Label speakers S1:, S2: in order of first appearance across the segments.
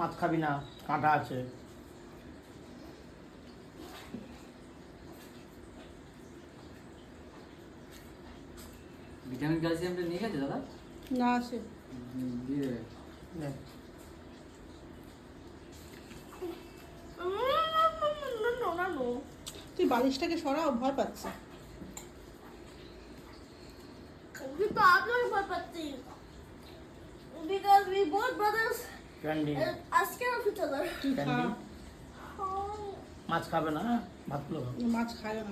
S1: মাছ খাবি না কাঁটা আছে।
S2: ভিটামিন ক্যালসিয়ামটা নিয়ে গেছে দাদা?
S3: না
S2: হুম, দিয়ে।
S3: তুই বালিশটাকে সরাও ভয় পাচ্ছে।
S4: কিন্তু আপনার ব্যাপারটি because we both brothers
S1: candy candy মাছ খাবে না? হ্যাঁ? ভাতগুলো খাবে।
S3: মাছ খায় না।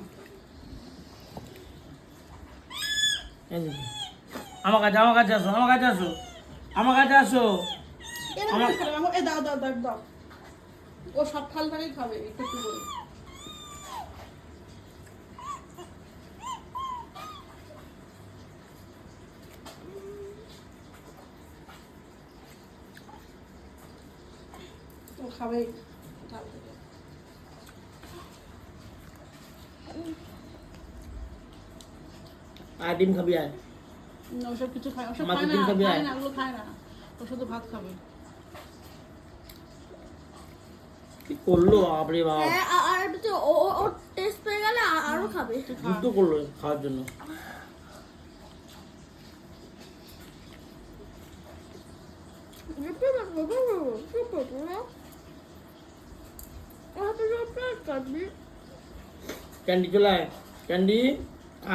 S1: আমার কাছে আমার কাছে আসো আমার কাছে আসো। আমার কাছে আসো। আমার-
S3: দাও দাও দাও দাও। ও সব থালটাকেই খাবে একটু একটু করে ও খাবে
S1: আর ডিম খাবি
S3: না, ওসব কিছু খায় ওসব খায় না খায় না ওগুলো খায় না ও শুধু ভাত খাবে
S1: কি করল বাপরে বাপ
S4: হ্যাঁ, আর একটু ও ও- ও টেস্ট পেয়ে গেলে আরও খাবে
S1: যুদ্ধ করল খাওয়ার জন্য ক্যান্ডি চলে আয় ক্যান্ডি